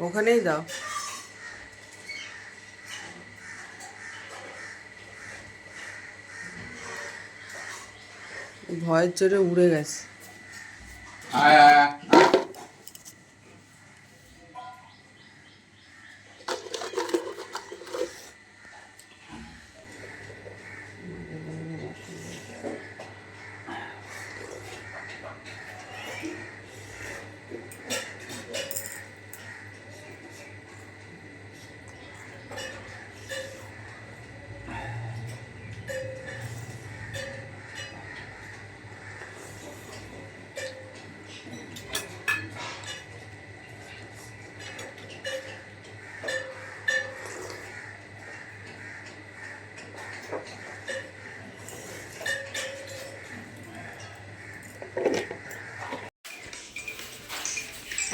ওখানেই দাও। ভয়ের জোরে উড়ে গেছে। আয় আয়।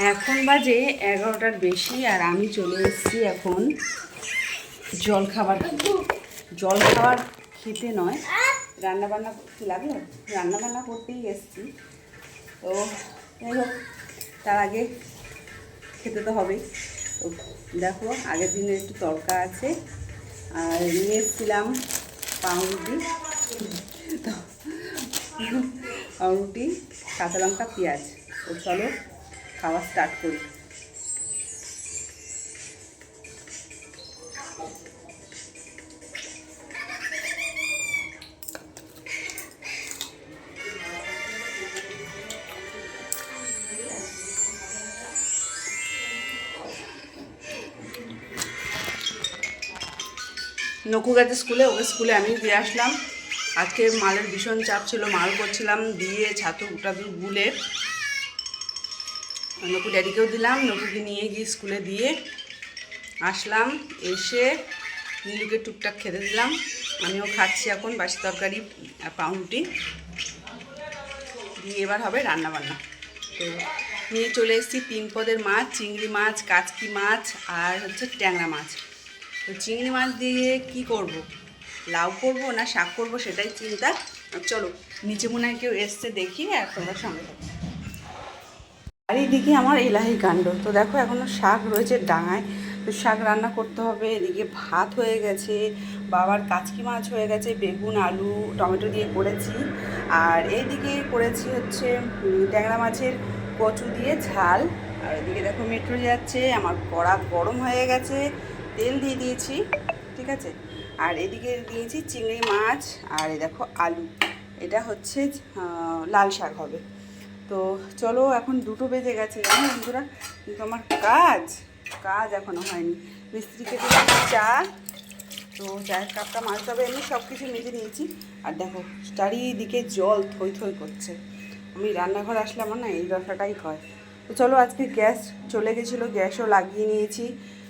এখন বাজে এগারোটার বেশি আর আমি চলে এসেছি এখন জল খাবার জল খাবার খেতে নয় রান্না বান্না করতে লাগল রান্না বান্না করতেই এসেছি। তো যাই হোক, তার আগে খেতে তো হবেই। তো দেখো, আগের দিনে একটু তরকা আছে, আর নিয়ে এসেছিলাম পাউরুটি। পাউরুটি, কাঁচা লঙ্কা, পেঁয়াজ। তো চলো খাওয়া স্টার্ট করি। নকু গেছে স্কুলে, ওকে স্কুলে আমি দিয়ে আসলাম। আজকে মালের ভীষণ চাপ ছিল, মাল করছিলাম, দিয়ে ছাতু টাতু গুলে নকু ড্যাডিকেও দিলাম নকুকে নিয়ে গিয়ে স্কুলে দিয়ে আসলাম, এসে নীলুকে টুকটাক খেতে দিলাম। আমিও খাচ্ছি এখন বাসি তরকারি আর পাউরুটি। দিয়ে এবার হবে রান্না বান্না তো নিয়ে চলে এসেছি তিন পদের মাছ, চিংড়ি মাছ, কাচকি মাছ আর হচ্ছে ট্যাংরা মাছ। তো চিংড়ি মাছ দিয়ে কি করব? লাউ করব না শাক করব সেটাই চিন্তা। চলো, নিচে মনে হয় কেউ এসছে দেখি আর তোমরা সঙ্গে আর এইদিকে আমার এলাহি কাণ্ড। তো দেখো এখনও শাক রয়েছে ডাঙায়। তো শাক রান্না করতে হবে, এদিকে ভাত হয়ে গেছে, বাবার কাচকি মাছ হয়ে গেছে, বেগুন, আলু, টমেটো দিয়ে করেছি। আর এইদিকে করেছি হচ্ছে ট্যাংরা মাছের কচু দিয়ে ঝাল। আর এদিকে দেখো মেট্রো যাচ্ছে, আমার কড়া গরম হয়ে গেছে, তেল দিয়ে দিয়েছি, ঠিক আছে? আর এদিকে দিয়েছি চিংড়ি মাছ, আর এই দেখো আলু। এটা হচ্ছে লাল শাক হবে। তো চলো এখন দুটো বেজে গেছে, জানো বন্ধুরা? কিন্তু আমার কাজ কাজ এখনও হয়নি। মিস্ত্রিকে দিয়েছি চা, তো চায়ের কাপটা মারতে হবে এমনি সব কিছু মেজে নিয়েছি। আর দেখো, চারিদিকে জল থই থই করছে। আমি রান্নাঘর আসলে আমার না এই দশাটাই হয়। তো চলো আজকে গ্যাস চলে গেছিল, গ্যাসও লাগিয়ে নিয়েছি।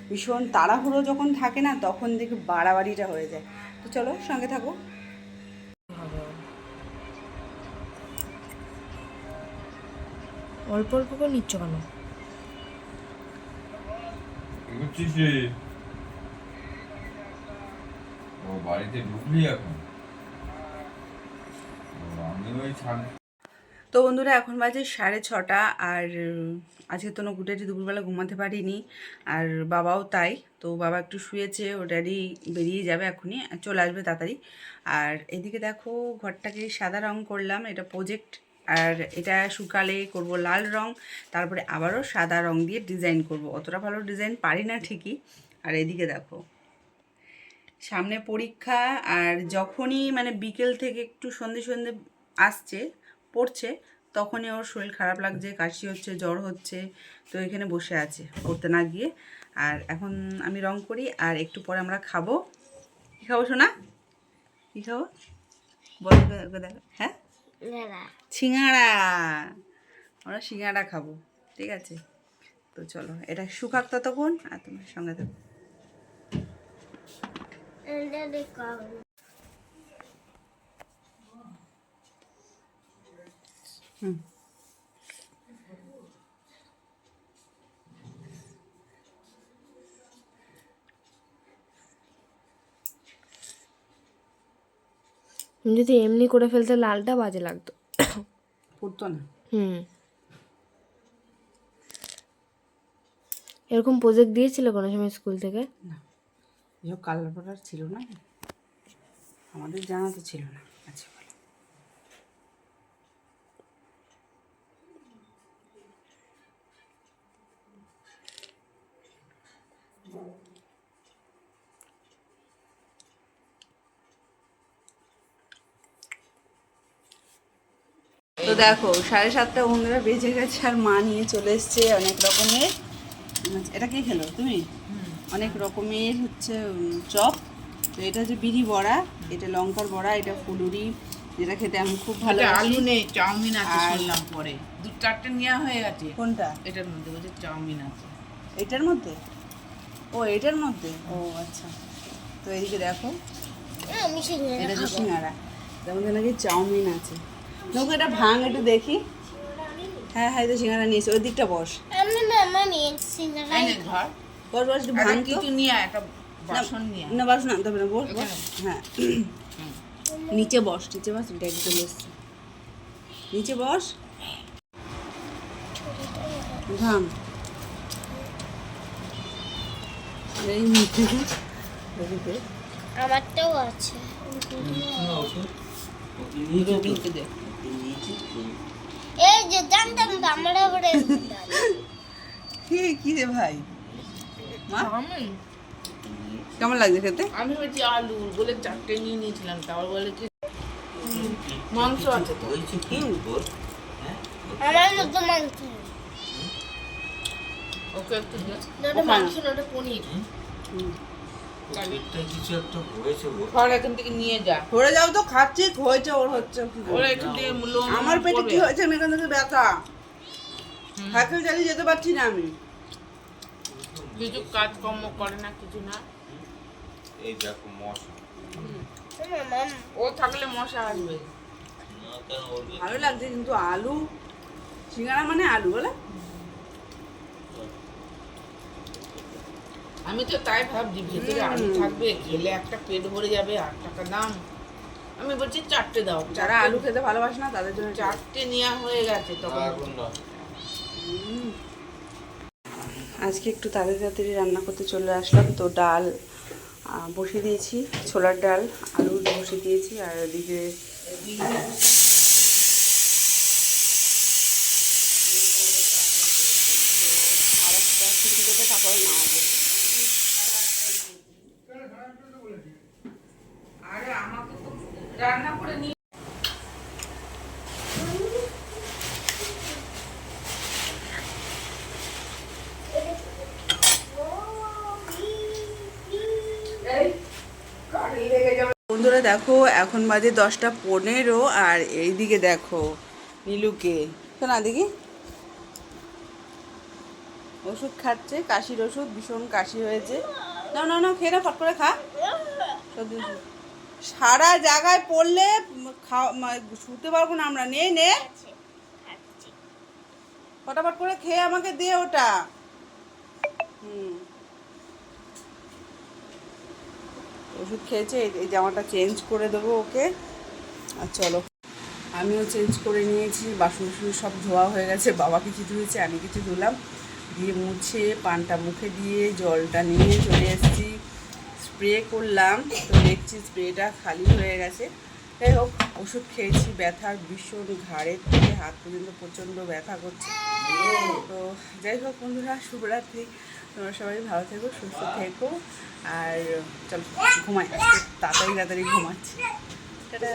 ভীষণ তাড়াহুড়ো যখন থাকে না, তখন দেখি বাড়াবাড়িটা হয়ে যায়। তো চলো সঙ্গে থাকো। অল্প অল্প করে নিচ্ছ কেন? ও বাড়িতে ঢুকলি এখন। আমি ওই তো বন্ধুরা এখন বাজে সাড়ে ছটা আর আজকে তো নকুটাটি দুপুরবেলা ঘুমাতে পারিনি আর বাবাও তাই। তো বাবা একটু শুয়েছে ও ড্যাডি বেরিয়ে যাবে এখনই আর চলে আসবে তাড়াতাড়ি। আর এদিকে দেখো ঘরটাকে সাদা রং করলাম এটা প্রজেক্ট আর এটা শুকালে করব লাল রং, তারপরে আবারও সাদা রং দিয়ে ডিজাইন করব। অতটা ভালো ডিজাইন পারি না ঠিকই। আর এদিকে দেখো, সামনে পরীক্ষা আর যখনই মানে বিকেল থেকে একটু সন্ধে সন্ধে আসছে, পড়ছে, তখনই ওর শরীর খারাপ লাগছে, কাশি হচ্ছে, জ্বর হচ্ছে, তো এখানে বসে আছে পড়তে না গিয়ে। আর এখন আমি রং করি আর একটু পরে আমরা খাব। কী খাব শোনা কী খাব? বলো দেখো হ্যাঁ? সিঙ্গাড়া আমরা সিঙ্গাড়া খাব ঠিক আছে? তো চলো এটা শুকাক ততক্ষণ আর তোমার সঙ্গে থাকো। হুম। যদি এমনি করে ফেলতে লালটা বাজে লাগতো। পড়তো না। হুম। এরকম প্রজেক্ট দিয়েছিল কোনো সময় স্কুল থেকে? এসব কালার ফালার ছিল না আমাদের জানা তো ছিল না আচ্ছা বলো। দেখো সাড়ে সাতটা বন্ধুরা বেজে গেছে আর মা নিয়ে চলে এসছে অনেক রকমের। এটা কে খেলো তুমি? অনেক রকমের হচ্ছে চপ। তো এটা হচ্ছে বিড়ি বড়া এটা লঙ্কার বড়া এটা ফুলুরি যেটা খেতে আমি খুব ভালো আলু নেই চাউমিন আছে আর- শুনলাম পরে। দু চারটে নেওয়া হয়ে গেছে। কোনটা? এটার মধ্যে বলছে চাউমিন আছে। এটার মধ্যে? ও এটার মধ্যে? ও আচ্ছা। তো এদিকে দেখো। এটা হচ্ছে সিঙ্গারা। তার মধ্যে নাকি চাউমিন আছে। নোকে এটা ভাঙ একটু দেখি। হ্যাঁ হ্যাঁ তো সিঙ্গারা নিয়েছে ওই দিকটা বস। আমি মামা নিয়েছি ঘর। বস বস একটু ভাঙ কিছু নিয়ে আয়, একটা বাসন নিয়ে না বাস না তবে না বস বস? হ্যাঁ। নিচে বস নিচে বস ড্যাডি চলে এসছে নিচে বস। ঘাম এই নিচে আমারটাও আছে। এই যে জানতাম তো আমরা বলে কি কি রে ভাই? মা? কেমন লাগছে খেতে? আমি বলছি আলু বলে চারটে নিয়ে নিয়েছিলাম তারপর বলে কি? মাংস আছে তো। আমার মতো মাংস। ওকে একটু মাংস না পনির। কিছু একটা হয়েছে ঘর এখান থেকে নিয়ে যা। পড়ে যাও তো খাচ্ছি হয়েছে ওর হচ্ছে ওরা এখান থেকে আমার পেটে কি হয়েছে? আমি এখান থেকে ব্যথা। সাইকেল চালিয়ে যেতে পারছি না আমি। কিছু কাজকর্ম করে না কিছু না। এই দেখো মশা। ও থাকলে মশা আসবে। ভালো লাগছে কিন্তু আলু। সিঙ্গারা মানে আলু বলে? আমি তো তাই ভাবছি ভিতরে আলু থাকবে খেলে একটা পেট ভরে যাবে আট টাকা দাম। আমি বলছি চারটে দাও। যারা আলু খেতে ভালোবাসে না তাদের জন্য চারটে নেওয়া হয়ে গেছে তখন। আজকে একটু তাড়াতাড়ি তাড়াতাড়ি রান্না করতে চলে আসলাম। তো ডাল বসিয়ে দিয়েছি ছোলার ডাল আলু বসিয়ে দিয়েছি আর এদিকে আর একটা সিটি দেবে তারপরে নামাবো আরে আমাকে তো রান্না করে নিয়ে বন্ধুরা দেখো, এখন বাজে দশটা পনেরো, আর এইদিকে দেখো নীলুকে। শোনা দেখি। ওষুধ খাচ্ছে, কাশির ওষুধ, ভীষণ কাশি হয়েছে। না না না খেয়ে না ফট করে খা। সারা জায়গায় পড়লে শুতে পারব না আমরা। নে নে। ফটাফট করে খেয়ে আমাকে দে ওটা। হুম। ওষুধ খেয়েছে, এই জামাটা চেঞ্জ করে দেবো ওকে। আর চলো। আমিও চেঞ্জ করে নিয়েছি, বাসন বাসন সব ধোয়া হয়ে গেছে, বাবা কিছু ধুয়েছে, আমি কিছু ধুলাম। দিয়ে মুছে, পানটা মুখে দিয়ে, জলটা নিয়ে চলে এসেছি। স্প্রে করলাম, তো দেখছি স্প্রেটা খালি হয়ে গেছে। যাই হোক, ওষুধ খেয়েছি ব্যথার ভীষণ ঘাড়ের থেকে হাত পর্যন্ত প্রচণ্ড ব্যথা করছে। তো যাই হোক বন্ধুরা, শুভরাত্রি। তোমরা সবাই ভালো থেকো, সুস্থ থেকো। আর চলো, ঘুমাই তাড়াতাড়ি তাড়াতাড়ি ঘুমাচ্ছি। টাটা।